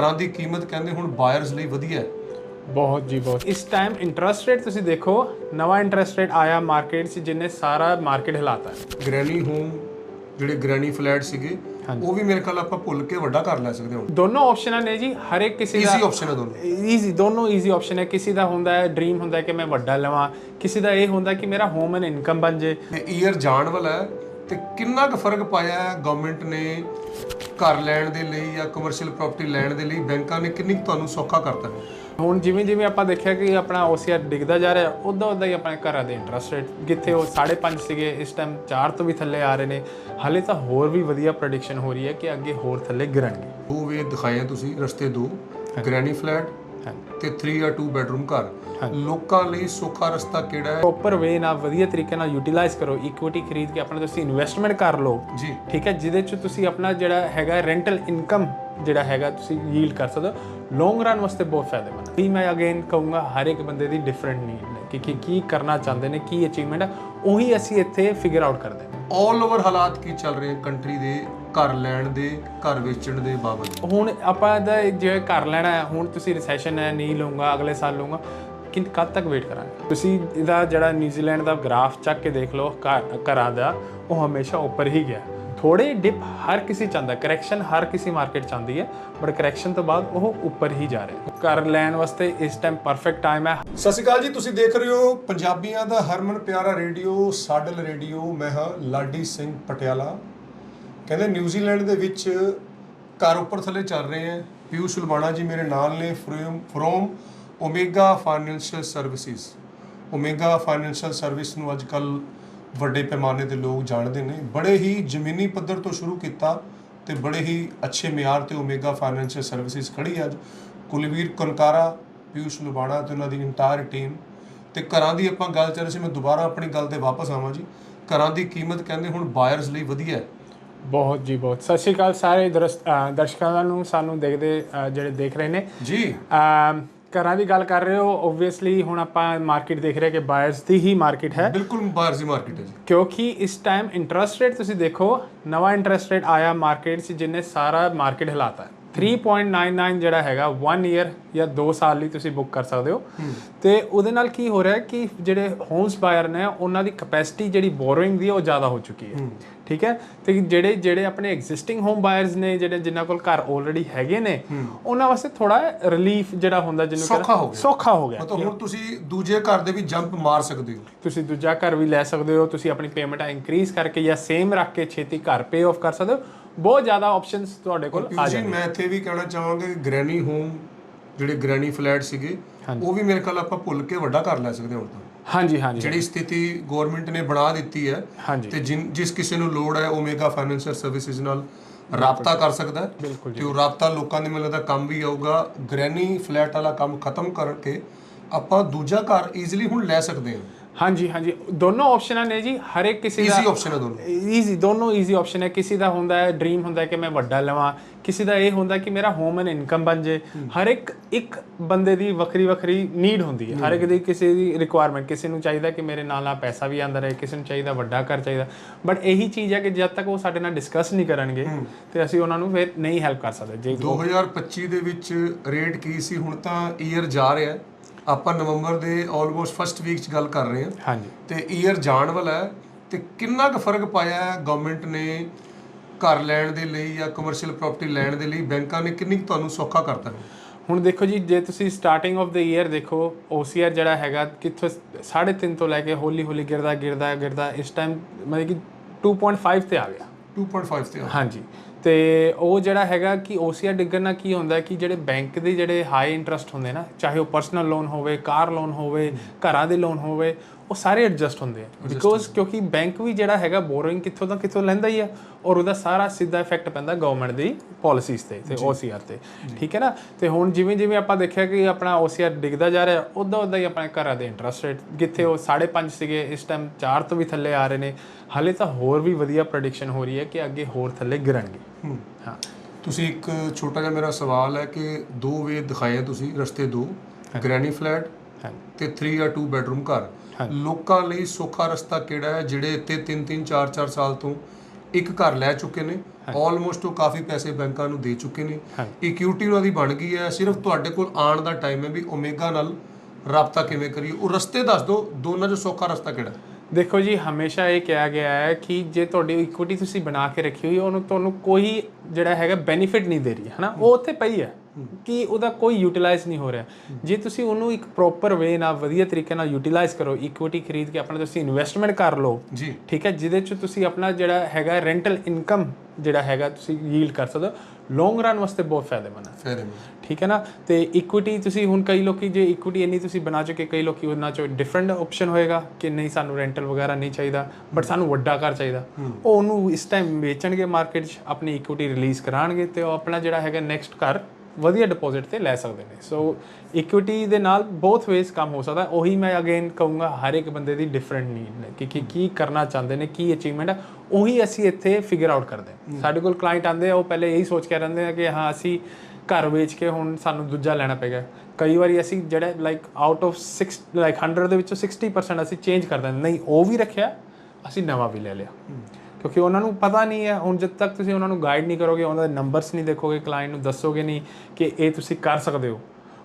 ਘਰਾਂ ਦੀ ਕੀਮਤ ਕਹਿੰਦੇ ਹੁਣ ਬਾਇਰਸ ਲਈ ਵਧੀਆ ਹੈ। ਬਹੁਤ ਜੀ ਬਹੁਤ। ਇਸ ਟਾਈਮ ਇੰਟਰਸਟ ਰੇਟ ਤੁਸੀਂ ਦੇਖੋ ਨਵਾਂ ਇੰਟਰਸਟ ਰੇਟ ਆਇਆ ਮਾਰਕੀਟ 'ਚ ਜਿੰਨੇ ਸਾਰਾ ਮਾਰਕੀਟ ਹਿਲਾਤਾ ਗ੍ਰੈਨੀ ਹੋਮ ਜਿਹੜੇ ਗ੍ਰੈਨੀ ਫਲੈਟ ਸੀਗੇ ਉਹ ਵੀ ਮੇਰੇ ਖਿਆਲ ਆਪਾਂ ਭੁੱਲ ਕੇ ਵੱਡਾ ਕਰ ਲੈ ਸਕਦੇ ਹਾਂ ਦੋਨੋਂ ਆਪਸ਼ਨਾਂ ਨੇ ਜੀ ਹਰ ਇੱਕ ਕਿਸੇ ਦਾ ਈਜ਼ੀ ਆਪਸ਼ਨ ਹੈ ਦੋਨੋਂ। ਈਜ਼ੀ ਦੋਨੋਂ ਈਜ਼ੀ ਆਪਸ਼ਨ ਹੈ। ਕਿਸੇ ਦਾ ਹੁੰਦਾ ਹੈ ਡ੍ਰੀਮ ਹੁੰਦਾ ਹੈ ਕਿ ਮੈਂ ਵੱਡਾ ਲਵਾਂ। ਕਿਸੇ ਦਾ ਇਹ ਹੁੰਦਾ ਕਿ ਮੇਰਾ ਹੋਮ ਐਂਡ ਇਨਕਮ ਬਣ ਜੇ। ਈਅਰ ਜਾਣ ਵਾਲਾ ਹੈ ਤੇ ਕਿੰਨਾ ਕੁ ਫ਼ਰਕ ਪਾਇਆ ਹੈ ਗਵਰਨਮੈਂਟ ਨੇ ਘਰ ਲੈਣ ਦੇ ਲਈ ਜਾਂ ਕਮਰਸ਼ੀਅਲ ਪ੍ਰਾਪਰਟੀ ਲੈਣ ਦੇ ਲਈ? ਬੈਂਕਾਂ ਨੇ ਕਿੰਨੀ ਕੁ ਤੁਹਾਨੂੰ ਸੌਖਾ ਕਰਤਾ? ਹੈ ਹੁਣ ਜਿਵੇਂ ਜਿਵੇਂ ਆਪਾਂ ਦੇਖਿਆ ਕਿ ਆਪਣਾ OCR ਡਿੱਗਦਾ ਜਾ ਰਿਹਾ ਉਦਾਂ ਉਦਾਂ ਹੀ ਆਪਣੇ ਘਰਾਂ ਦੇ ਇੰਟਰਸਟ ਰੇਟ ਜਿੱਥੇ ਉਹ 5.5 ਸੀਗੇ ਇਸ ਟਾਈਮ 4 ਤੋਂ ਵੀ ਥੱਲੇ ਆ ਰਹੇ ਨੇ। ਹਾਲੇ ਤਾਂ ਹੋਰ ਵੀ ਵਧੀਆ ਪ੍ਰੈਡਿਕਸ਼ਨ ਹੋ ਰਹੀ ਹੈ ਕਿ ਅੱਗੇ ਹੋਰ ਥੱਲੇ ਗਿਰਨਗੇ। ਦੋ ਵੇ ਦਿਖਾਏ ਆ ਤੁਸੀਂ ਰਸਤੇ ਦੋ ਗ੍ਰੈਨੀ ਫਲੈਟ ਤੇ 3 ਜਾਂ 2 ਬੈਡਰੂਮ ਘਰ। ਲੋਕਾਂ ਲਈ ਸੌਖਾ ਰਸਤਾ ਕਿਹੜਾ ਹੈ? ਪ੍ਰੋਪਰ ਵੇ ਨਾਲ ਵਧੀਆ ਤਰੀਕੇ ਨਾਲ ਯੂਟਿਲਾਈਜ਼ ਕਰੋ ਇਕੁਇਟੀ ਖਰੀਦ ਕੇ ਆਪਣਾ ਤੁਸੀਂ ਇਨਵੈਸਟਮੈਂਟ ਕਰ ਲਓ। ਜੀ। ਠੀਕ ਹੈ ਜਿਹਦੇ ਚ ਤੁਸੀਂ ਆਪਣਾ ਜਿਹੜਾ ਹੈਗਾ ਰੈਂਟਲ ਇਨਕਮ ਜਿਹੜਾ ਹੈਗਾ ਤੁਸੀਂ ਯੀਲਡ ਕਰ ਸਕਦੇ ਹੋ। ਲੌਂਗ ਰਨ ਵਾਸਤੇ ਬਹੁਤ ਫਾਇਦੇਮੰਦ ਹੈ ਵੀ ਮੈਂ ਅਗੇਨ ਕਹੂੰਗਾ ਹਰ ਇੱਕ ਬੰਦੇ ਦੀ ਡਿਫਰੈਂਟ ਨੀਡ ਨੇ ਕਿ ਕੀ ਕੀ ਕਰਨਾ ਚਾਹੁੰਦੇ ਨੇ ਕੀ ਅਚੀਵਮੈਂਟ ਹੈ ਉਹੀ ਅਸੀਂ ਇੱਥੇ ਫਿਗਰ ਆਊਟ ਕਰਦੇ ਹਾਂ। ਆਲ ਓਵਰ ਹਾਲਾਤ ਕੀ ਚੱਲ ਰਹੇ ਕੰਟਰੀ ਦੇ? ਘਰ ਲੈਣ ਦੇ ਘਰ ਵੇਚਣ ਦੇ ਬਾਬਤ? ਹੁਣ ਆਪਾਂ ਦਾ ਜੇ ਘਰ ਲੈਣਾ ਹੈ ਹੁਣ ਤੁਸੀਂ ਰਿਸੈਸ਼ਨ ਹੈ ਨਹੀਂ ਲਊਂਗਾ ਅਗਲੇ ਸਾਲ ਲਊਂਗਾ ਕਿ ਕਦ ਤੱਕ ਵੇਟ ਕਰਾਂਗੇ? ਤੁਸੀਂ ਇਹਦਾ ਜਿਹੜਾ ਨਿਊਜ਼ੀਲੈਂਡ ਦਾ ਗ੍ਰਾਫ ਚੱਕ ਕੇ ਦੇਖ ਲਓ ਘਰ- ਘਰਾਂ ਦਾ ਉਹ ਹਮੇਸ਼ਾ ਉੱਪਰ ਹੀ ਗਿਆ। ਥੋੜੇ ਡਿਪ ਹਰ ਕਿਸੇ ਚਾਹੁੰਦਾ ਕਰੈਕਸ਼ਨ ਹਰ ਕਿਸੇ ਮਾਰਕੀਟ ਚਾਹੁੰਦੀ ਹੈ ਬਟ ਕਰੈਕਸ਼ਨ ਤੋਂ ਬਾਅਦ ਉਹ ਉੱਪਰ ਹੀ ਜਾ ਰਿਹਾ। ਘਰ ਲੈਣ ਵਾਸਤੇ ਇਸ ਟਾਈਮ ਪਰਫੈਕਟ ਟਾਈਮ ਹੈ। ਸਤਿ ਸ਼੍ਰੀ ਅਕਾਲ ਜੀ ਤੁਸੀਂ ਦੇਖ ਰਹੇ ਹੋ ਪੰਜਾਬੀਆਂ ਦਾ ਹਰਮਨ ਪਿਆਰਾ ਰੇਡੀਓ ਸਾਡਲ ਰੇਡੀਓ ਮੈਂ ਹਾਂ ਲਾਡੀ ਸਿੰਘ ਪਟਿਆਲਾ। ਕਹਿੰਦੇ ਨਿਊਜ਼ੀਲੈਂਡ ਦੇ ਵਿੱਚ ਘਰ ਉੱਪਰ ਥੱਲੇ ਚੱਲ ਰਹੇ ਹੈ। ਪਿਊਸ਼ ਲਵਾਣਾ ਜੀ ਮੇਰੇ ਨਾਲ ਨੇ, from from, Omega financial services. Omega financial service ਨੂੰ ਅੱਜ ਕੱਲ ਵੱਡੇ ਪੈਮਾਨੇ ਤੇ ਲੋਕ ਜਾਣਦੇ ਨੇ। ਬੜੇ ਹੀ ਜ਼ਮੀਨੀ ਪੱਧਰ ਤੋਂ ਸ਼ੁਰੂ ਕੀਤਾ ਤੇ ਬੜੇ ਹੀ ਅੱਛੇ ਮਿਆਰ ਤੇ ਓਮੇਗਾ ਫਾਈਨੈਂਸ਼ੀਅਲ ਸਰਵਿਸਿਜ਼ ਖੜੀ ਅੱਜ। ਕੁਲਵੀਰ ਕਨਕਾਰਾ ਪਿਊਸ਼ ਲੁਬਾਣਾ ਤੇ ਉਹਨਾਂ ਦੀ ਇੰਟਾਇਰ ਟੀਮ ਤੇ ਘਰਾਂ ਦੀ ਆਪਾਂ ਗੱਲ ਚੱਲ ਰਹੀ ਸੀ, ਮੈਂ ਦੁਬਾਰਾ ਆਪਣੀ ਗੱਲ ਤੇ ਵਾਪਸ ਆਵਾਂ ਜੀ। ਘਰਾਂ ਦੀ ਕੀਮਤ ਕਹਿੰਦੇ ਹੁਣ ਬਾਇਰਸ ਲਈ ਵਧੀਆ ਹੈ। ਬਹੁਤ ਜੀ ਬਹੁਤ। ਸਤਿ ਸ਼੍ਰੀ ਅਕਾਲ ਸਾਰੇ ਦਰਸ਼ਕਾਂ ਨੂੰ ਸਾਨੂੰ ਦੇਖਦੇ ਜਿਹੜੇ ਦੇਖ ਰਹੇ ਨੇ। ਜੀ। ਘਰਾਂ ਦੀ ਗੱਲ ਕਰ ਰਹੇ ਹੋ ਓਬਵੀਅਸਲੀ ਹੁਣ ਆਪਾਂ ਮਾਰਕੀਟ ਦੇਖ ਰਹੇ ਕਿ ਬਾਇਰਸ ਦੀ ਹੀ ਮਾਰਕੀਟ ਹੈ। ਬਿਲਕੁਲ ਬਾਇਰਸ ਦੀ ਮਾਰਕੀਟ ਹੈ ਜੀ। ਕਿਉਂਕਿ ਇਸ ਟਾਈਮ ਇੰਟਰਸਟ ਰੇਟ ਤੁਸੀਂ ਦੇਖੋ ਨਵਾਂ ਇੰਟਰਸਟ ਰੇਟ ਆਇਆ ਮਾਰਕੀਟ 'ਚ ਜਿੰਨੇ ਸਾਰਾ ਮਾਰਕੀਟ ਹਿਲਾਤਾ ਹੈ। 3.99 ਜਿਹੜਾ ਹੈਗਾ 1 ਇਅਰ ਜਾਂ 2 ਸਾਲ ਲਈ ਤੁਸੀਂ ਬੁੱਕ ਕਰ ਸਕਦੇ ਹੋ। ਤੇ ਉਹਦੇ ਨਾਲ ਕੀ ਹੋ ਰਿਹਾ ਹੈ ਕਿ ਜਿਹੜੇ ਹੋਮਸ ਬਾਇਰ ਨੇ ਉਹਨਾਂ ਦੀ ਕਪੈਸਿਟੀ ਜਿਹੜੀ ਬੋਰੋਇੰਗ ਦੀ ਉਹ ਜ਼ਿਆਦਾ ਹੋ ਚੁੱਕੀ ਹੈ। ਠੀਕ ਹੈ? ਤੇ ਜਿਹੜੇ ਜਿਹੜੇ ਆਪਣੇ ਐਗਜ਼ਿਸਟਿੰਗ ਹੋਮ ਬਾਇਰਸ ਨੇ ਜਿਹੜੇ ਜਿਨ੍ਹਾਂ ਕੋਲ ਘਰ ਆਲਰੇਡੀ ਹੈਗੇ ਨੇ ਉਹਨਾਂ ਵਾਸਤੇ ਥੋੜਾ ਰਿਲੀਫ ਜਿਹੜਾ ਹੁੰਦਾ ਜਿਹਨੂੰ ਸੌਖਾ ਹੋ ਗਿਆ। ਸੌਖਾ ਹੋ ਗਿਆ। ਮਤਲਬ ਹੁਣ ਤੁਸੀਂ ਦੂਜੇ ਘਰ ਦੇ ਵੀ ਜੰਪ ਮਾਰ ਸਕਦੇ ਹੋ। ਤੁਸੀਂ ਦੂਜਾ ਘਰ ਵੀ ਲੈ ਸਕਦੇ ਹੋ ਤੁਸੀਂ ਆਪਣੀ ਪੇਮੈਂਟ ਇੰਕਰੀਜ਼ ਕਰਕੇ ਜਾਂ ਸੇਮ ਰੱਖ ਕੇ ਛੇਤੀ ਘਰ ਪੇ ਆਫ ਕਰ ਸਕਦੇ ਹੋ। ਬਹੁਤ ਜ਼ਿਆਦਾ ਆਪਸ਼ਨਸ ਤੁਹਾਡੇ ਕੋਲ ਆ ਜਾਣਗੇ। ਮੈਂ ਇੱਥੇ ਵੀ ਕਹਿਣਾ ਚਾਹਾਂਗਾ ਕਿ ਗ੍ਰੈਨੀ ਹੋਮ ਜਿਹੜੇ ਗ੍ਰੈਨੀ ਫਲੈਟ ਸੀਗੇ ਉਹ ਵੀ ਮੇਰੇ ਖਿਆਲ ਆਪਾਂ ਭੁੱਲ ਕੇ ਵੱਡਾ ਕਰ ਲੈ ਸਕਦੇ ਹਾਂ ਹੁਣ ਤਾਂ। ਹਾਂਜੀ ਹਾਂਜੀ ਜਿਹੜੀ ਸਥਿਤੀ ਗਵਰਨਮੈਂਟ ਨੇ ਬਣਾ ਦਿੱਤੀ ਹੈ ਤੇ ਜਿਸ ਕਿਸੇ ਨੂੰ ਲੋੜ ਹੈ ਓਮੇਗਾ ਫਾਈਨੈਂਸ਼ੀਅਲ ਸਰਵਿਸਿਜ਼ ਨਾਲ ਰਾਬਤਾ ਕਰ ਸਕਦਾ ਤੇ ਉਹ ਰਾਬਤਾ ਲੋਕਾਂ ਦੇ ਲੱਗਦਾ ਕੰਮ ਵੀ ਆਊਗਾ। ਗ੍ਰੈਨੀ ਫਲੈਟ ਵਾਲਾ ਕੰਮ ਖਤਮ ਕਰਕੇ ਆਪਾਂ ਦੂਜਾ ਘਰ ਈਜ਼ੀਲੀ ਹੁਣ ਲੈ ਸਕਦੇ ਹਾਂ। ਹਾਂਜੀ ਹਾਂਜੀ। ਦੋਨੋਂ ਆਪਸ਼ਨਾਂ ਨੇ ਜੀ ਹਰ ਇੱਕ ਕਿਸੇ ਦਾ ਈਜ਼ੀ ਆਪਸ਼ਨ ਹੈ ਦੋਨੋਂ। ਈਜ਼ੀ ਦੋਨੋਂ ਈਜ਼ੀ ਆਪਸ਼ਨ ਹੈ ਕਿਸੇ ਦਾ ਹੁੰਦਾ ਹੈ ਡ੍ਰੀਮ ਹੁੰਦਾ ਹੈ ਕਿ ਮੈਂ ਵੱਡਾ ਲਵਾਂ। ਕਿਸੇ ਦਾ ਇਹ ਹੁੰਦਾ ਕਿ ਮੇਰਾ ਹੋਮ ਐਂਡ ਇਨਕਮ ਬਣ ਜੇ ਹਰ ਇੱਕ ਇੱਕ ਬੰਦੇ ਦੀ ਵੱਖਰੀ ਵੱਖਰੀ ਨੀਡ ਹੁੰਦੀ ਹੈ। ਹਰ ਇੱਕ ਦੀ ਕਿਸੇ ਦੀ ਰਿਕੁਆਇਰਮੈਂਟ ਕਿਸੇ ਨੂੰ ਚਾਹੀਦਾ ਕਿ ਮੇਰੇ ਨਾਲ ਨਾਲ ਪੈਸਾ ਵੀ ਆਂਦਾ ਰਹੇ ਕਿਸੇ ਨੂੰ ਚਾਹੀਦਾ ਵੱਡਾ ਘਰ ਚਾਹੀਦਾ। ਬਟ ਇਹੀ ਚੀਜ਼ ਹੈ ਕਿ ਜਦ ਤੱਕ ਉਹ ਸਾਡੇ ਨਾਲ ਡਿਸਕਸ ਨਹੀਂ ਕਰਨਗੇ ਤੇ ਅਸੀਂ ਉਹਨਾਂ ਨੂੰ ਫਿਰ ਨਹੀਂ ਹੈਲਪ ਕਰ ਸਕਦੇ। ਜੇ 2025 ਦੇ ਵਿੱਚ ਰੇਟ ਕੀ ਸੀ? ਹੁਣ ਤਾਂ ਈਅਰ ਜਾ ਰਿਹਾ। ਹੈ ਆਪਾਂ ਨਵੰਬਰ ਦੇ ਆਲਮੋਸਟ ਫਸਟ ਵੀਕ ਚ ਗੱਲ ਕਰ ਰਹੇ ਹਾਂ। ਹਾਂਜੀ। ਤੇ ਈਅਰ ਜਾਣ ਵਾਲਾ ਹੈ ਤੇ ਕਿੰਨਾ ਕੁ ਫ਼ਰਕ ਪਾਇਆ ਹੈ ਗਵਰਨਮੈਂਟ ਨੇ ਘਰ ਲੈਣ ਦੇ ਲਈ ਜਾਂ ਕਮਰਸ਼ੀਅਲ ਪ੍ਰਾਪਰਟੀ ਲੈਣ ਦੇ ਲਈ? ਬੈਂਕਾਂ ਨੇ ਕਿੰਨੀ ਕੁ ਤੁਹਾਨੂੰ ਸੌਖਾ ਕਰਤਾ ਹੈ ਹੁਣ ਦੇਖੋ ਜੀ ਜੇ ਤੁਸੀਂ ਸਟਾਰਟਿੰਗ ਆਫ ਦਾ ਈਅਰ ਦੇਖੋ OCR ਜਿਹੜਾ ਹੈਗਾ ਕਿੱਥੋਂ 3.5 ਤੋਂ ਲੈ ਕੇ ਹੌਲੀ ਹੌਲੀ ਗਿਰਦਾ ਗਿਰਦਾ ਗਿਰਦਾ ਇਸ ਟਾਈਮ ਮਤਲਬ ਕਿ 2.5 ਤੇ ਆ ਗਿਆ। 2.5 ਤੇ। ਹਾਂਜੀ। ਤੇ ਉਹ ਜਿਹੜਾ ਹੈਗਾ ਕਿ OCR ਡਿੱਗਣ ਨਾਲ ਕੀ ਹੁੰਦਾ ਕਿ ਜਿਹੜੇ ਬੈਂਕ ਦੇ ਜਿਹੜੇ ਹਾਈ ਇੰਟਰਸਟ ਹੁੰਦੇ ਨਾ, ਚਾਹੇ ਉਹ ਪਰਸਨਲ ਲੋਨ ਹੋਵੇ, ਕਾਰ ਲੋਨ ਹੋਵੇ, ਘਰਾਂ ਦੇ ਲੋਨ ਹੋਵੇ ਉਹ ਸਾਰੇ ਐਡਜਸਟ ਹੁੰਦੇ ਆ। ਬਿਕੋਜ਼ ਕਿਉਂਕਿ ਬੈਂਕ ਵੀ ਜਿਹੜਾ ਹੈਗਾ ਬੋਰੋਇੰਗ ਕਿੱਥੋਂ ਦਾ ਕਿੱਥੋਂ ਲੈਂਦਾ ਹੀ ਆ ਔਰ ਉਹਦਾ ਸਾਰਾ ਸਿੱਧਾ ਇਫੈਕਟ ਪੈਂਦਾ ਗਵਰਨਮੈਂਟ ਦੀ ਪਾਲਿਸੀਜ਼ ਤੇ ਤੇ OCR ਤੇ। ਠੀਕ ਹੈ ਨਾ? ਤੇ ਹੁਣ ਜਿਵੇਂ ਜਿਵੇਂ ਆਪਾਂ ਦੇਖਿਆ ਕਿ ਆਪਣਾ OCR ਡਿੱਗਦਾ ਜਾ ਰਿਹਾ ਉਦਾਂ ਉਦਾਂ ਹੀ ਆਪਣੇ ਘਰਾਂ ਦੇ ਇੰਟਰਸਟ ਰੇਟ ਜਿੱਥੇ ਉਹ 5.5 ਸੀਗੇ ਇਸ ਟਾਈਮ 4 ਤੋਂ ਵੀ ਥੱਲੇ ਆ ਰਹੇ ਨੇ। ਹਾਲੇ ਤਾਂ ਹੋਰ ਵੀ ਵਧੀਆ ਪ੍ਰੈਡਿਕਸ਼ਨ ਹੋ ਰਹੀ ਹੈ ਕਿ ਅੱਗੇ ਹੋਰ ਥੱਲੇ ਗਿਰਨਗੇ। ਹੂੰ। ਤੁਸੀਂ ਇੱਕ ਛੋਟਾ ਜਿਹਾ ਮੇਰਾ ਸਵਾਲ ਹੈ ਕਿ ਦੋ ਵੇ ਦਿਖਾਏ ਤੁਸੀਂ ਰਸਤੇ ਦੋ ਗ੍ਰੈਨੀ ਫਲੈਟ ਤੇ 3 ਜਾਂ 2 ਬੈਡਰੂਮ ਘਰ। ਲੋਕਾਂ ਲਈ ਸੌਖਾ ਰਸਤਾ ਕਿਹੜਾ ਹੈ ਜਿਹੜੇ ਇੱਥੇ 3 3 4 4 ਸਾਲ ਤੋਂ ਇੱਕ ਘਰ ਲੈ ਚੁੱਕੇ ਨੇ ਆਲਮੋਸਟ ਉਹ ਕਾਫੀ ਪੈਸੇ ਬੈਂਕਾਂ ਨੂੰ ਦੇ ਚੁੱਕੇ ਨੇ। ਹਾਂਜੀ। ਇਕੁਇਟੀ ਉਹਨਾਂ ਦੀ ਬਣ ਗਈ ਹੈ ਸਿਰਫ ਤੁਹਾਡੇ ਕੋਲ ਆਉਣ ਦਾ ਟਾਈਮ ਹੈ ਵੀ ਓਮੇਗਾ ਨਾਲ ਰਾਬਤਾ ਕਿਵੇਂ ਕਰੀਏ। ਉਹ ਰਸਤੇ ਦੱਸ ਦਿਓ ਦੋਨਾਂ ਚੋਂ ਸੌਖਾ ਰਸਤਾ ਕਿਹੜਾ? ਦੇਖੋ ਜੀ ਹਮੇਸ਼ਾ ਇਹ ਕਿਹਾ ਗਿਆ ਹੈ ਕਿ ਜੇ ਤੁਹਾਡੀ ਇਕੁਇਟੀ ਤੁਸੀਂ ਬਣਾ ਕੇ ਰੱਖੀ ਹੋਈ ਹੈ ਉਹਨੂੰ ਤੁਹਾਨੂੰ ਕੋਈ ਜਿਹੜਾ ਹੈਗਾ ਬੈਨੀਫਿਟ ਨਹੀਂ ਦੇ ਰਹੀ ਹੈ ਹਨਾ? ਉਹ ਉੱਥੇ ਪਈ ਹੈ। ਕਿ ਉਹਦਾ ਕੋਈ ਯੂਟਿਲਾਈਜ਼ ਨਹੀਂ ਹੋ ਰਿਹਾ। ਜੇ ਤੁਸੀਂ ਉਹਨੂੰ ਇੱਕ ਪ੍ਰੋਪਰ ਵੇ ਨਾਲ ਵਧੀਆ ਤਰੀਕੇ ਨਾਲ ਯੂਟਿਲਾਈਜ਼ ਕਰੋ ਇਕੁਇਟੀ ਖਰੀਦ ਕੇ ਆਪਣਾ ਤੁਸੀਂ ਇਨਵੈਸਟਮੈਂਟ ਕਰ ਲਓ ਜੀ। ਠੀਕ ਹੈ ਜਿਹਦੇ ਚ ਤੁਸੀਂ ਆਪਣਾ ਜਿਹੜਾ ਹੈਗਾ ਰੈਂਟਲ ਇਨਕਮ ਜਿਹੜਾ ਹੈਗਾ ਤੁਸੀਂ ਯੀਲਡ ਕਰ ਸਕਦੇ ਹੋ ਲੌਂਗ ਰਨ ਵਾਸਤੇ ਬਹੁਤ ਫਾਇਦੇਮੰਦ ਹੈ। ਫੇਰ ਠੀਕ ਹੈ ਨਾ? ਤੇ ਇਕੁਇਟੀ ਤੁਸੀਂ ਹੁਣ ਕਈ ਲੋਕੀ ਜੇ ਇਕੁਇਟੀ ਇੰਨੀ ਤੁਸੀਂ ਬਣਾ ਚੁੱਕੇ ਕਈ ਲੋਕੀ ਉਹਨਾਂ ਚੋਂ ਡਿਫਰੈਂਟ ਆਪਸ਼ਨ ਹੋਏਗਾ ਕਿ ਨਹੀਂ ਸਾਨੂੰ ਰੈਂਟਲ ਵਗੈਰਾ ਨਹੀਂ ਚਾਹੀਦਾ ਬਟ ਸਾਨੂੰ ਵੱਡਾ ਘਰ ਚਾਹੀਦਾ। ਉਹ ਉਹਨੂੰ ਇਸ ਟਾਈਮ ਵੇਚਣਗੇ ਮਾਰਕੀਟ 'ਚ ਆਪਣੀ ਇਕੁਇਟੀ ਰਿਲੀਜ਼ ਕਰਾਣਗੇ ਤੇ ਉਹ ਆਪਣਾ ਜਿਹੜਾ ਹੈਗਾ ਨੈਕਸਟ ਘਰ ਵਧੀਆ ਡਿਪੋਜ਼ਿਟ ਤੇ ਲੈ ਸਕਦੇ ਨੇ। ਸੋ ਇਕੁਇਟੀ ਦੇ ਨਾਲ ਬੋਥ ਵੇਜ਼ ਕੰਮ ਹੋ ਸਕਦਾ। ਉਹੀ ਮੈਂ ਅਗੇਨ ਕਹੂੰਗਾ ਹਰ ਇੱਕ ਬੰਦੇ ਦੀ ਡਿਫਰੈਂਟ ਨੀਡ ਹੈ ਕਿ ਕੀ ਕੀ ਕਰਨਾ ਚਾਹੁੰਦੇ ਨੇ ਕੀ ਅਚੀਵਮੈਂਟ ਹੈ ਉਹੀ ਅਸੀਂ ਇੱਥੇ ਫਿਗਰ ਆਊਟ ਕਰਦੇ ਹਾਂ। ਸਾਡੇ ਕੋਲ ਕਲਾਇੰਟ ਆਉਂਦੇ ਆ ਉਹ ਪਹਿਲੇ ਇਹੀ ਸੋਚ ਕੇ ਰਹਿੰਦੇ ਆ ਕਿ ਹਾਂ ਅਸੀਂ ਘਰ ਵੇਚ ਕੇ ਹੁਣ ਸਾਨੂੰ ਦੂਜਾ ਲੈਣਾ ਪਏਗਾ। ਕਈ ਵਾਰੀ ਅਸੀਂ ਜਿਹੜਾ ਲਾਈਕ ਆਊਟ ਆਫ 6 ਲਾਈਕ 100 ਦੇ ਵਿੱਚੋਂ 60% ਅਸੀਂ ਚੇਂਜ ਕਰ ਦਿੰਦੇ ਨਹੀਂ ਉਹ ਵੀ ਰੱਖਿਆ ਅਸੀਂ ਨਵਾਂ ਵੀ ਲੈ ਲਿਆ। ਕਿਉਂਕਿ ਉਹਨਾਂ ਨੂੰ ਪਤਾ ਨਹੀਂ ਹੈ ਹੁਣ ਜਦ ਤੱਕ ਤੁਸੀਂ ਉਹਨਾਂ ਨੂੰ ਗਾਈਡ ਨਹੀਂ ਕਰੋਗੇ ਉਹਨਾਂ ਦੇ ਨੰਬਰਸ ਨਹੀਂ ਦੇਖੋਗੇ ਕਲਾਇੰਟ ਨੂੰ ਦੱਸੋਗੇ ਨਹੀਂ ਕਿ ਇਹ ਤੁਸੀਂ ਕਰ ਸਕਦੇ ਹੋ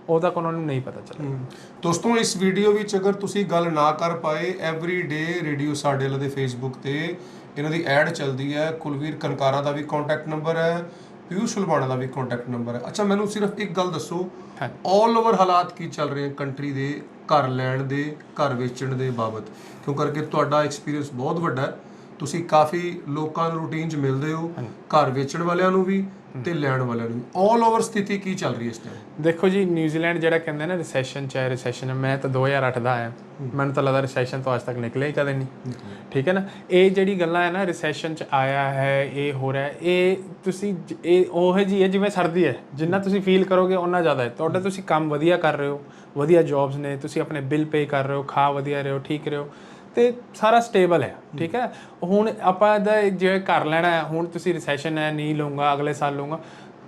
ਉਦੋਂ ਤੱਕ ਉਹਨਾਂ ਨੂੰ ਨਹੀਂ ਪਤਾ ਹਮ, ਦੋਸਤੋ ਇਸ ਵੀਡੀਓ ਵਿੱਚ ਅਗਰ ਤੁਸੀਂ ਗੱਲ ਨਾ ਕਰ ਪਾਏ ਐਵਰੀ ਡੇ ਰੇਡੀਓ ਸਾਡੇ ਦੇ ਫੇਸਬੁੱਕ ਤੇ ਇਹਨਾਂ ਦੀ ਐਡ ਚੱਲਦੀ ਹੈ। ਕੁਲਵੀਰ ਕਨਕਾਰਾ ਦਾ ਵੀ ਕੰਟੈਕਟ ਨੰਬਰ ਹੈ ਪਿਊਸ਼ ਲੁਬਾਣਾ ਦਾ ਵੀ ਕੰਟੈਕਟ ਨੰਬਰ ਹੈ। ਅੱਛਾ ਮੈਨੂੰ ਸਿਰਫ ਇੱਕ ਗੱਲ ਦੱਸੋ। 올 ਓਵਰ ਹਾਲਾਤ ਕੀ ਚੱਲ ਰਹੇ ਹਨ ਕੰਟਰੀ ਦੇ ਘਰ ਲੈਣ ਦੇ ਘਰ ਵੇਚਣ ਦੇ ਬਾਬਤ? ਕਿਉਂ ਕਰਕੇ ਤੁਹਾਡਾ ਐਕਸਪੀਰੀਅੰਸ ਬਹੁਤ ਵੱਡਾ ਹੈ। ਤੁਸੀਂ ਕਾਫੀ ਲੋਕਾਂ ਨੂੰ ਰੂਟੀਨ 'ਚ ਮਿਲਦੇ ਹੋ ਘਰ ਵੇਚਣ ਵਾਲਿਆਂ ਨੂੰ ਵੀ ਤੇ ਲੈਣ ਵਾਲਿਆਂ ਨੂੰ 올 ਓਵਰ ਸਥਿਤੀ ਕੀ ਚੱਲ ਰਹੀ ਹੈ ਇਸ ਟਾਈਮ ਦੇਖੋ ਜੀ ਨਿਊਜ਼ੀਲੈਂਡ ਜਿਹੜਾ ਕਹਿੰਦੇ ਨੇ ਰਿਸੈਸ਼ਨ ਚ ਹੈ ਰਿਸੈਸ਼ਨ ਮੈਂ ਤਾਂ 2008 ਦਾ ਆਇਆ। ਮੈਨੂੰ ਤਾਂ ਲੱਗਦਾ ਰਿਸੈਸ਼ਨ ਤੋਂ ਅੱਜ ਤੱਕ ਨਿਕਲਿਆ ਹੀ ਕਦੇ ਨਹੀਂ। ਠੀਕ ਹੈ ਨਾ? ਇਹ ਜਿਹੜੀ ਗੱਲਾਂ ਹੈ ਨਾ ਰਿਸੈਸ਼ਨ ਚ ਆਇਆ ਹੈ ਇਹ ਹੋ ਰਿਹਾ ਹੈ, ਇਹ ਤੁਸੀਂ ਇਹ ਉਹ ਜੀ ਹੈ ਜਿਵੇਂ ਸਰਦੀ ਹੈ। ਜਿੰਨਾ ਤੁਸੀਂ ਫੀਲ ਕਰੋਗੇ ਉਹਨਾਂ ਜ਼ਿਆਦਾ ਹੈ। ਤੁਹਾਡਾ ਤੁਸੀਂ ਕੰਮ ਵਧੀਆ ਕਰ ਰਹੇ ਹੋ ਵਧੀਆ ਜੌਬਸ ਨੇ ਤੁਸੀਂ ਆਪਣੇ ਬਿੱਲ ਪੇ ਕਰ ਰਹੇ ਹੋ ਖਾ ਵਧੀਆ ਰਹੇ ਹੋ ਠੀਕ ਰਹੇ ਹੋ। ਤੇ ਸਾਰਾ ਸਟੇਬਲ ਹੈ ਠੀਕ ਹੈ? ਹੁਣ ਆਪਾਂ ਦਾ ਜੇ ਘਰ ਲੈਣਾ ਹੈ ਹੁਣ ਤੁਸੀਂ ਰਿਸੈਸ਼ਨ ਹੈ ਨਹੀਂ ਲਊਂਗਾ ਅਗਲੇ ਸਾਲ ਲਊਂਗਾ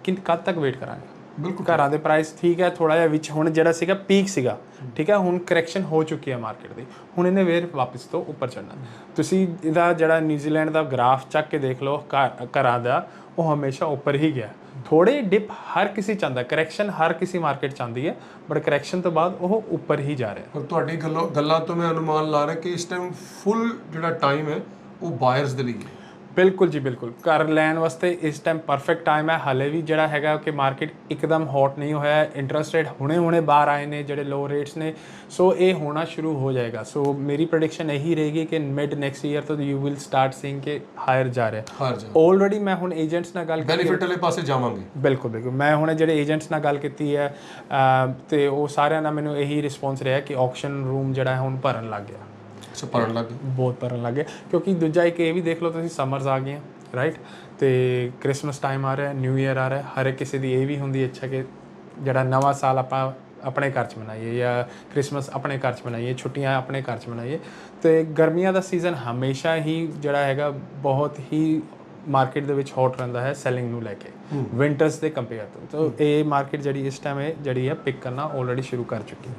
ਕਿ ਕਦ ਤੱਕ ਵੇਟ ਕਰਾਂਗੇ? ਬਿਲਕੁਲ। ਘਰਾਂ ਦੇ ਪ੍ਰਾਈਸ ਠੀਕ ਹੈ ਥੋੜਾ ਜਿਹਾ ਵਿੱਚ ਹੁਣ ਜਿਹੜਾ ਸੀਗਾ ਪੀਕ ਸੀਗਾ ਠੀਕ ਹੈ? ਹੁਣ ਕਰੈਕਸ਼ਨ ਹੋ ਚੁੱਕੀ ਹੈ ਮਾਰਕੀਟ ਦੀ। ਹੁਣ ਇਹਨੇ ਵੇਰ ਵਾਪਸ ਤੋਂ ਉੱਪਰ ਚੜਨਾ ਤੁਸੀਂ ਇਹਦਾ ਜਿਹੜਾ ਨਿਊਜ਼ੀਲੈਂਡ ਦਾ ਗ੍ਰਾਫ ਚੱਕ ਕੇ ਦੇਖ ਲਓ ਘਰਾਂ ਦਾ ਉਹ ਹਮੇਸ਼ਾ ਉੱਪਰ ਹੀ ਗਿਆ। ਥੋੜੇ ਡਿਪ ਹਰ ਕਿਸੇ ਚਾਹੁੰਦਾ ਕਰੈਕਸ਼ਨ ਹਰ ਕਿਸੇ ਮਾਰਕੀਟ ਚਾਹੁੰਦੀ ਹੈ ਬਟ ਕਰੈਕਸ਼ਨ ਤੋਂ ਬਾਅਦ ਉਹ ਉੱਪਰ ਹੀ ਜਾ ਰਿਹਾ। ਪਰ ਤੁਹਾਡੀ ਗੱਲੋਂ ਗੱਲਾਂ ਤੋਂ ਮੈਂ ਅਨੁਮਾਨ ਲਾ ਰਿਹਾ ਕਿ ਇਸ ਟਾਈਮ ਫੁੱਲ ਜਿਹੜਾ ਟਾਈਮ ਹੈ, ਉਹ ਬਾਇਰਸ ਦੇ ਲਈ ਹੈ। ਬਿਲਕੁਲ ਜੀ ਬਿਲਕੁਲ। ਘਰ ਲੈਣ ਵਾਸਤੇ ਇਸ ਟਾਈਮ ਪਰਫੈਕਟ ਟਾਈਮ ਹੈ। ਹਲੇ ਵੀ ਜਿਹੜਾ ਹੈਗਾ ਕਿ ਮਾਰਕੀਟ ਇੱਕਦਮ ਹੌਟ ਨਹੀਂ ਹੋਇਆ ਇੰਟਰਸਟ ਰੇਟ ਹੁਣੇ ਹੁਣੇ ਬਾਹਰ ਆਏ ਨੇ ਜਿਹੜੇ ਲੋ ਰੇਟਸ ਨੇ। ਸੋ ਇਹ ਹੋਣਾ ਸ਼ੁਰੂ ਹੋ ਜਾਏਗਾ। ਸੋ ਮੇਰੀ ਪ੍ਰੈਡਿਕਸ਼ਨ ਇਹੀ ਰਹੇਗੀ ਕਿ ਮਿਡ ਨੈਕਸਟ ਈਅਰ ਤੋਂ ਯੂ ਵਿਲ ਸਟਾਰਟ ਸੀਇੰਗ ਕਿ ਹਾਇਰ ਜਾ ਰਿਹਾ ਆਲਰੇਡੀ ਮੈਂ ਹੁਣ ਏਜੰਟਸ ਨਾਲ ਗੱਲ ਕੀਤੀ ਬੈਨੀਫਿਟ ਵਾਲੇ ਪਾਸੇ ਜਾਵਾਂਗੇ। ਬਿਲਕੁਲ ਬਿਲਕੁਲ। ਮੈਂ ਹੁਣ ਜਿਹੜੇ ਏਜੰਟਸ ਨਾਲ ਗੱਲ ਕੀਤੀ ਹੈ ਤੇ ਉਹ ਸਾਰਿਆਂ ਦਾ ਮੈਨੂੰ ਇਹੀ ਰਿਸਪੌਂਸ ਰਿਹਾ ਕਿ ਆਕਸ਼ਨ ਰੂਮ ਜਿਹੜਾ ਹੈ ਹੁਣ ਭਰਨ ਲੱਗ ਗਿਆ। ਅੱਛਾ ਪੜਨ ਲੱਗ ਗਏ। ਬਹੁਤ ਭਰਨ ਲੱਗੇ ਕਿਉਂਕਿ ਦੂਜਾ ਇੱਕ ਇਹ ਵੀ ਦੇਖ ਲਓ ਤੁਸੀਂ ਸਮਰਸ ਆ ਗਈਆਂ ਰਾਈਟ ਤੇ ਕ੍ਰਿਸਮਸ ਟਾਈਮ ਆ ਰਿਹਾ ਨਿਊ ਇਅਰ ਆ ਰਿਹਾ ਹਰ ਕਿਸੇ ਦੀ ਇਹ ਵੀ ਹੁੰਦੀ ਇੱਛਾ ਕਿ ਜਿਹੜਾ ਨਵਾਂ ਸਾਲ ਆਪਾਂ ਆਪਣੇ ਘਰ 'ਚ ਮਨਾਈਏ ਜਾਂ ਕ੍ਰਿਸਮਸ ਆਪਣੇ ਘਰ 'ਚ ਮਨਾਈਏ ਛੁੱਟੀਆਂ ਆਪਣੇ ਘਰ 'ਚ ਮਨਾਈਏ। ਤੇ ਗਰਮੀਆਂ ਦਾ ਸੀਜ਼ਨ ਹਮੇਸ਼ਾ ਹੀ ਜਿਹੜਾ ਹੈਗਾ ਬਹੁਤ ਹੀ ਮਾਰਕੀਟ ਦੇ ਵਿੱਚ ਹੌਟ ਰਹਿੰਦਾ ਹੈ ਸੈਲਿੰਗ ਨੂੰ ਲੈ ਕੇ। ਵਿੰਟਰਸ ਦੇ ਕੰਪੇਅਰ ਤੋਂ। ਤਾਂ ਇਹ ਮਾਰਕੀਟ ਜਿਹੜੀ ਇਸ ਟਾਈਮ ਹੈ ਜਿਹੜੀ ਹੈ ਪਿਕ ਕਰਨਾ ਆਲਰੇਡੀ ਸ਼ੁਰੂ ਕਰ ਚੁੱਕੀ ਹੈ।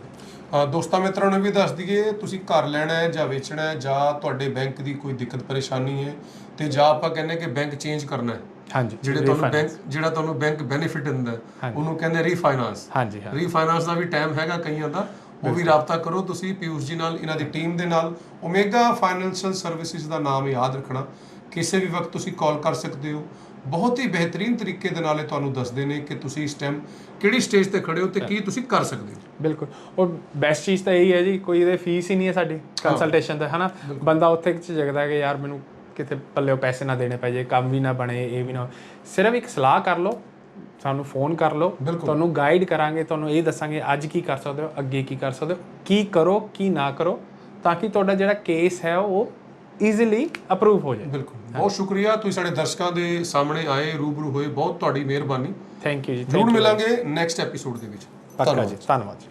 ਦੋਸਤਾਂ ਮਿੱਤਰਾਂ ਨੂੰ ਵੀ ਦੱਸ ਦਈਏ ਤੁਸੀਂ ਘਰ ਲੈਣਾ ਹੈ ਜਾਂ ਵੇਚਣਾ ਹੈ ਜਾਂ ਤੁਹਾਡੇ ਬੈਂਕ ਦੀ ਕੋਈ ਦਿੱਕਤ ਪਰੇਸ਼ਾਨੀ ਹੈ ਤੇ ਜਾਂ ਆਪਾਂ ਕਹਿੰਦੇ ਕਿ ਬੈਂਕ ਚੇਂਜ ਕਰਨਾ ਹੈ। ਹਾਂਜੀ ਜਿਹੜੇ ਤੁਹਾਨੂੰ ਬੈਂਕ ਜਿਹੜਾ ਤੁਹਾਨੂੰ ਬੈਂਕ ਬੈਨੀਫਿਟ ਦਿੰਦਾ ਉਹਨੂੰ ਕਹਿੰਦੇ ਰੀਫਾਈਨਾਂਸ ਹਾਂਜੀ ਹਾਂ। ਰੀਫਾਈਨਾਂਸ ਦਾ ਵੀ ਟਾਈਮ ਹੈਗਾ ਕਈਆਂ ਦਾ ਉਹ ਵੀ ਰਾਬਤਾ ਕਰੋ ਤੁਸੀਂ ਪਿਊਸ਼ ਜੀ ਨਾਲ ਇਹਨਾਂ ਦੀ ਟੀਮ ਦੇ ਨਾਲ। ਓਮੇਗਾ ਫਾਈਨੈਂਸ਼ੀਅਲ ਸਰਵਿਸਿਜ਼ ਦਾ ਨਾਮ ਯਾਦ ਰੱਖਣਾ। ਕਿਸੇ ਵੀ ਵਕਤ ਤੁਸੀਂ ਕਾਲ ਕਰ ਸਕਦੇ ਹੋ। ਬਹੁਤ ਹੀ ਬਿਹਤਰੀਨ ਤਰੀਕੇ ਦੇ ਨਾਲ ਇਹ ਤੁਹਾਨੂੰ ਦੱਸਦੇ ਨੇ ਕਿ ਤੁਸੀਂ ਇਸ ਟਾਈਮ ਕਿਹੜੀ ਸਟੇਜ ਤੇ ਖੜੇ ਹੋ ਤੇ ਕੀ ਤੁਸੀਂ ਕਰ ਸਕਦੇ ਹੋ। ਬਿਲਕੁਲ। ਔਰ ਬੈਸਟ ਚੀਜ਼ ਤਾਂ ਇਹੀ ਹੈ ਜੀ ਕੋਈ ਇਹਦੇ ਫੀਸ ਹੀ ਨਹੀਂ ਹੈ ਸਾਡੀ ਕੰਸਲਟੇਸ਼ਨ ਦਾ ਹਨਾ? ਬੰਦਾ ਉੱਥੇ ਚ ਜਗਦਾ ਕਿ ਯਾਰ ਮੈਨੂੰ ਕਿਤੇ ਪੱਲਿਓ ਪੈਸੇ ਨਾ ਦੇਣੇ ਪੈ ਜੇ ਕੰਮ ਵੀ ਨਾ ਬਣੇ ਇਹ ਵੀ ਨਾ ਸਿਰਫ ਇੱਕ ਸਲਾਹ ਕਰ ਲਓ ਸਾਨੂੰ ਫੋਨ ਕਰ ਲਓ। ਤੁਹਾਨੂੰ ਗਾਈਡ ਕਰਾਂਗੇ ਤੁਹਾਨੂੰ ਇਹ ਦੱਸਾਂਗੇ ਅੱਜ ਕੀ ਕਰ ਸਕਦੇ ਹੋ ਅੱਗੇ ਕੀ ਕਰ ਸਕਦੇ ਹੋ ਕੀ ਕਰੋ ਕੀ ਨਾ ਕਰੋ ਤਾਂ ਕਿ ਤੁਹਾਡਾ ਜਿਹੜਾ ਕੇਸ ਹੈ ਉਹ ਈਜ਼ੀਲੀ ਅਪਰੂਵ ਹੋ ਜਾਏ। ਬਿਲਕੁਲ। ਬਹੁਤ ਸ਼ੁਕਰੀਆ ਤੁਸੀਂ ਸਾਡੇ ਦਰਸ਼ਕਾਂ ਦੇ ਸਾਹਮਣੇ ਆਏ ਰੂਬਰੂ ਹੋਏ। ਬਹੁਤ ਤੁਹਾਡੀ ਮਿਹਰਬਾਨੀ। ਥੈਂਕ ਯੂ ਜੀ ਜ਼ਰੂਰ ਮਿਲਾਂਗੇ ਨੈਕਸਟ ਐਪੀਸੋਡ ਦੇ ਵਿੱਚ। ਪੱਕਾ ਜੀ ਧੰਨਵਾਦ ਜੀ।